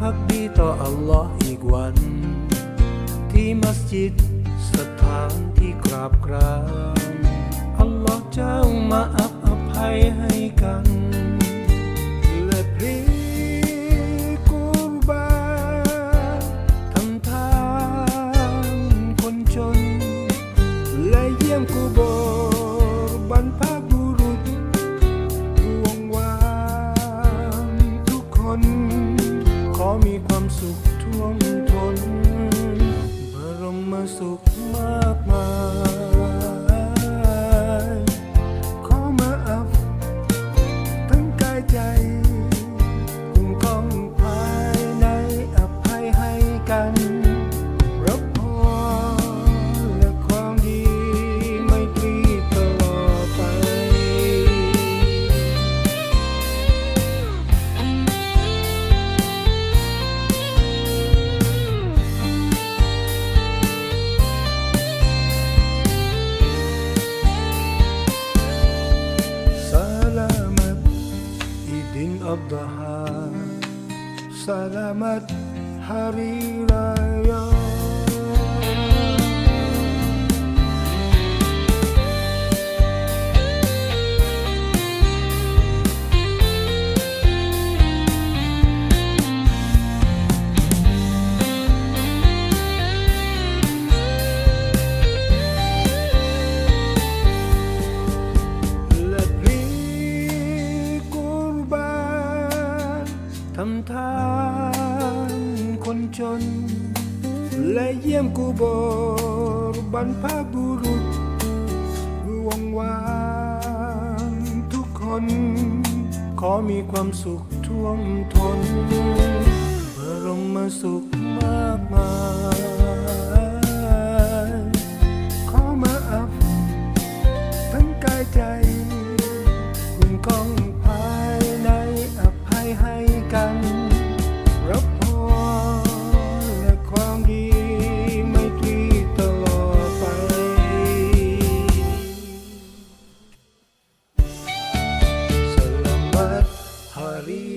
พักดีต่ออัลลอฮ์อีกวัน ที่มัสยิดสถานที่กราบกรานอัลลอฮ์เจ้ามาอับอภัยให้กัน และพรีกุรบาทำทานคนจน และเยี่ยมกูโบร์บรรพาบุรุษวงวานทุกคน มีความสุขท่วมทนบรมสุขมากมาย Baha Salamat Hari Raya. ทำทานคนจน และเยี่ยมกูบรบรรพบุรุษดวงวางทุกคน ขอมีความสุขท่วมทนบรมสุขมากมาย vida.